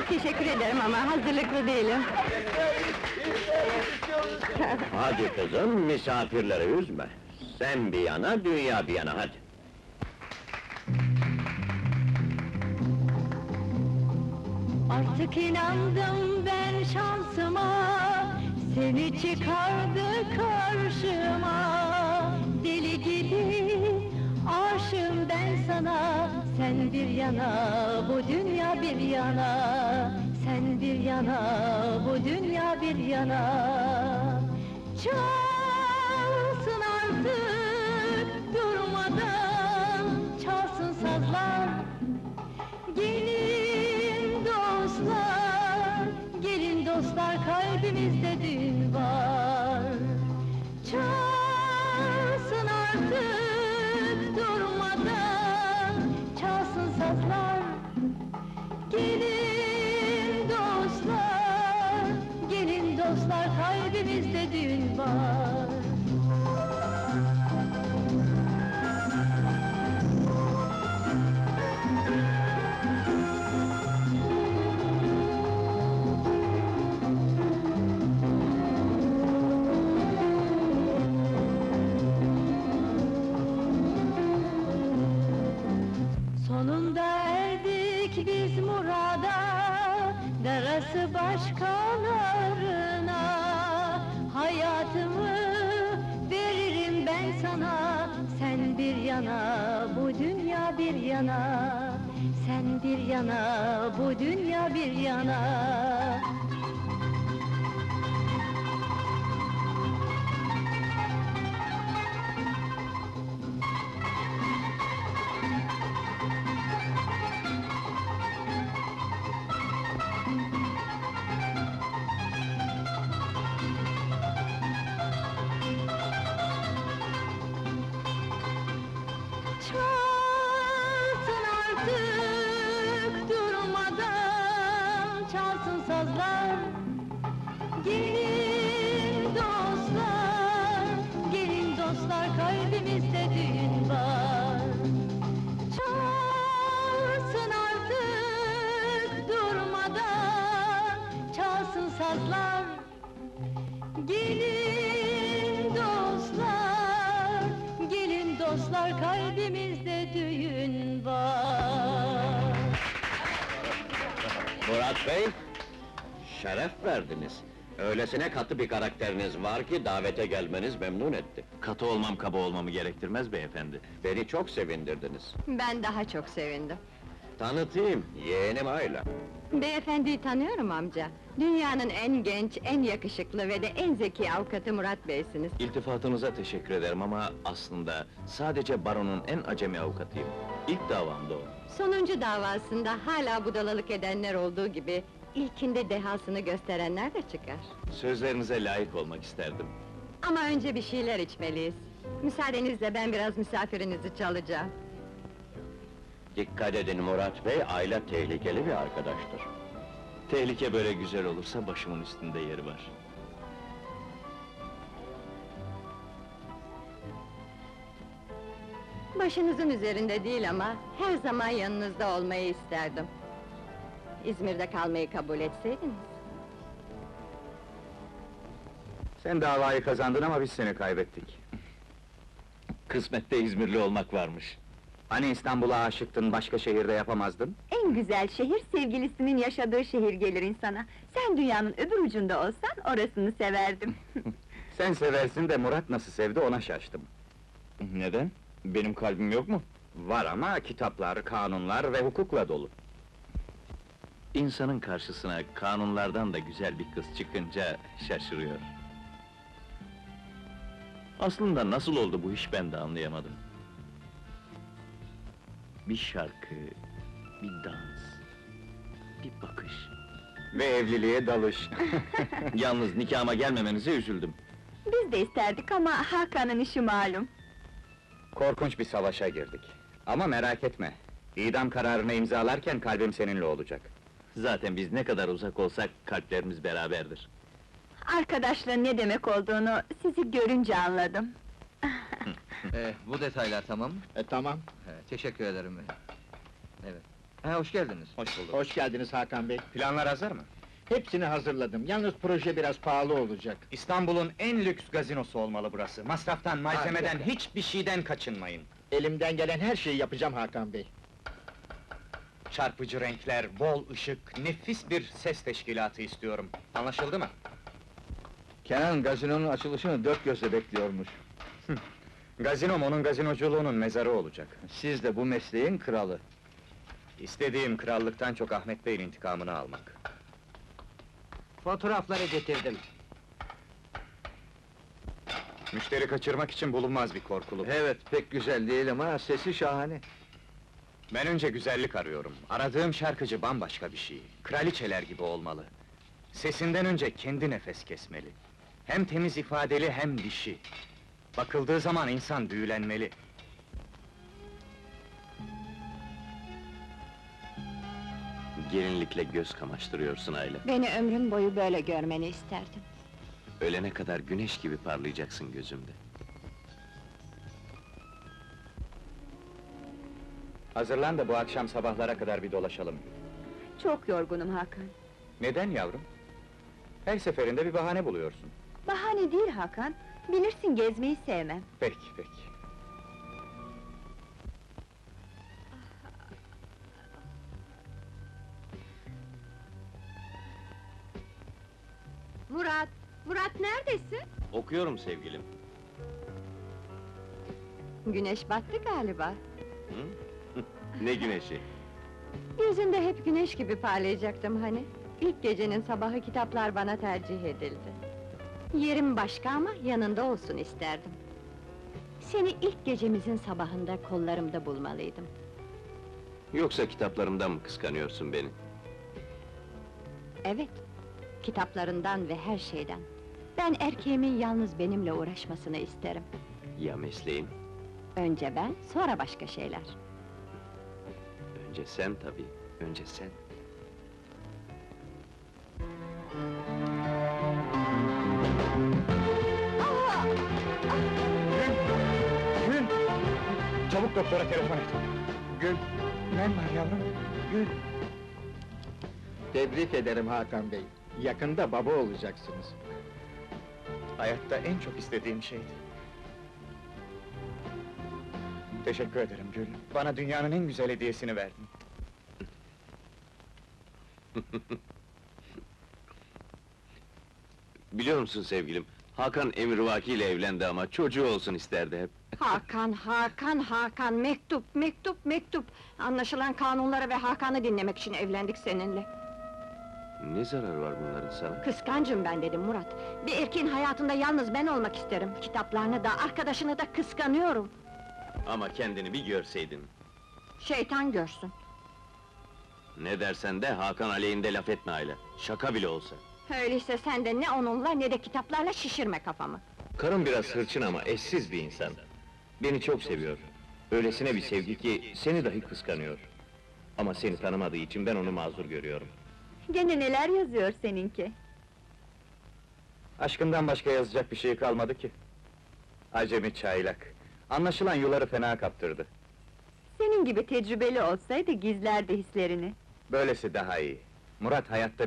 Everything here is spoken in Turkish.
Çok teşekkür ederim ama hazırlıklı değilim. Hadi kızım, misafirleri üzme. Sen bir yana, dünya bir yana, hadi. Artık inandım ben şansıma Seni çıkardı karşıma Deli gibi aşığım ben sana Sen bir yana, bu dünya bir yana. Sen bir yana, bu dünya bir yana. Çalsın artık durmadan Çalsın sazlar. Gelin dostlar, gelin dostlar kalbimizde düğün başkalarına Hayatımı veririm ben sana. Sen bir yana, bu dünya bir yana. Sen bir yana, bu dünya bir yana Murat Bey, şeref verdiniz. Öylesine katı bir karakteriniz var ki davete gelmeniz memnun etti. Katı olmam kaba olmamı gerektirmez beyefendi. Beni çok sevindirdiniz. Ben daha çok sevindim. Tanıtayım, yeğenim Ayla. Beyefendiyi tanıyorum amca. Dünyanın en genç, en yakışıklı ve de en zeki avukatı Murat Bey'siniz. İltifatınıza teşekkür ederim ama aslında sadece baronun en acemi avukatıyım. İlk davamda o. Sonuncu davasında hala budalalık edenler olduğu gibi... ...ilkinde dehasını gösterenler de çıkar. Sözlerinize layık olmak isterdim. Ama önce bir şeyler içmeliyiz. Müsaadenizle ben biraz misafirinizi çalacağım. Dikkat edin Murat Bey, Ayla tehlikeli bir arkadaştır. Tehlike böyle güzel olursa başımın üstünde yeri var. Başınızın üzerinde değil ama her zaman yanınızda olmayı isterdim. İzmir'de kalmayı kabul etseydiniz. Sen davayı kazandın ama biz seni kaybettik. Kısmette İzmirli olmak varmış. Hani İstanbul'a aşıktın, başka şehirde yapamazdın? En güzel şehir sevgilisinin yaşadığı şehir gelir insana. Sen dünyanın öbür ucunda olsan orasını severdim. Sen seversin de Murat nasıl sevdi ona şaştım. Neden? Benim kalbim yok mu? Var ama kitaplar, kanunlar ve hukukla dolu. İnsanın karşısına kanunlardan da güzel bir kız çıkınca şaşırıyor. Aslında nasıl oldu bu iş ben de anlayamadım. Bir şarkı, bir dans, bir bakış. Ve evliliğe dalış. Yalnız nikahıma gelmemenize üzüldüm. Biz de isterdik ama Hakan'ın işi malum. Korkunç bir savaşa girdik. Ama merak etme, idam kararını imzalarken kalbim seninle olacak. Zaten biz ne kadar uzak olsak kalplerimiz beraberdir. Arkadaşlığın ne demek olduğunu sizi görünce anladım. Ee, bu detaylar tamam mı? E tamam. He, teşekkür ederim. Evet. Ha, hoş geldiniz. Hoş bulduk. Hoş geldiniz Hakan Bey. Planlar hazır mı? Hepsini hazırladım. Yalnız proje biraz pahalı olacak. İstanbul'un en lüks gazinosu olmalı burası. Masraftan, malzemeden, Harika. hiçbir şeyden kaçınmayın. Elimden gelen her şeyi yapacağım Hakan Bey. Çarpıcı renkler, bol ışık, nefis bir ses teşkilatı istiyorum. Anlaşıldı mı? Kenan gazinonun açılışını dört gözle bekliyormuş. Gazinom onun gazinoculuğunun mezarı olacak. Siz de bu mesleğin kralı. İstediğim krallıktan çok Ahmet Bey'in intikamını almak. Fotoğrafları getirdim. Müşteri kaçırmak için bulunmaz bir korkuluk. Evet, pek güzel değil ama sesi şahane. Ben önce güzellik arıyorum. Aradığım şarkıcı bambaşka bir şey. Kraliçeler gibi olmalı. Sesinden önce kendi nefes kesmeli. Hem temiz ifadeli hem dişi. Bakıldığı zaman insan büyülenmeli. Gelinlikle göz kamaştırıyorsun Ayla. Beni ömrün boyu böyle görmeni isterdim. Ölene kadar güneş gibi parlayacaksın gözümde. Hazırlan da bu akşam sabahlara kadar bir dolaşalım. Çok yorgunum Hakan. Neden yavrum? Her seferinde bir bahane buluyorsun. Bahane değil Hakan. Bilirsin gezmeyi sevmem. Peki, peki. Murat, Murat neredesin? Okuyorum sevgilim. Güneş battı galiba. Ne güneşi? Yüzünde hep güneş gibi parlayacaktım hani. İlk gecenin sabahı kitaplar bana tercih edildi. Yerim başka ama yanında olsun isterdim. Seni ilk gecemizin sabahında kollarımda bulmalıydım. Yoksa kitaplarımdan mı kıskanıyorsun beni? Evet, kitaplarından ve her şeyden. Ben erkeğimin yalnız benimle uğraşmasını isterim. Ya mesleğim? Önce ben, sonra başka şeyler. Önce sen tabii, önce sen. Çabuk doktora telefon et. Gül! Ne var yavrum? Gül! Tebrik ederim Hakan Bey. Yakında baba olacaksınız. Hayatta en çok istediğim şeydi. Teşekkür ederim Gül. Bana dünyanın en güzel hediyesini verdin. Biliyor musun sevgilim, Hakan Emirvaki ile evlendi ama çocuğu olsun isterdi hep. Hakan, Hakan, Hakan, mektup, mektup, mektup! Anlaşılan kanunları ve Hakan'ı dinlemek için evlendik seninle. Ne zararı var bunların sana? Kıskancım ben dedim Murat. Bir erkeğin hayatında yalnız ben olmak isterim. Kitaplarını da, arkadaşını da kıskanıyorum. Ama kendini bir görseydin. Şeytan görsün. Ne dersen de Hakan aleyhinde laf etme Ayla. Şaka bile olsa. Öyleyse sen de ne onunla ne de kitaplarla şişirme kafamı. Karım biraz hırçın ama eşsiz bir insan. Beni çok seviyor. Öylesine bir sevgi ki seni dahi kıskanıyor. Ama seni tanımadığı için ben onu mazur görüyorum. Gene neler yazıyor seninki? Aşkından başka yazacak bir şey kalmadı ki. Acemi çaylak. Anlaşılan yuları fena kaptırdı. Senin gibi tecrübeli olsaydı gizlerdi hislerini. Böylesi daha iyi. Murat hayatta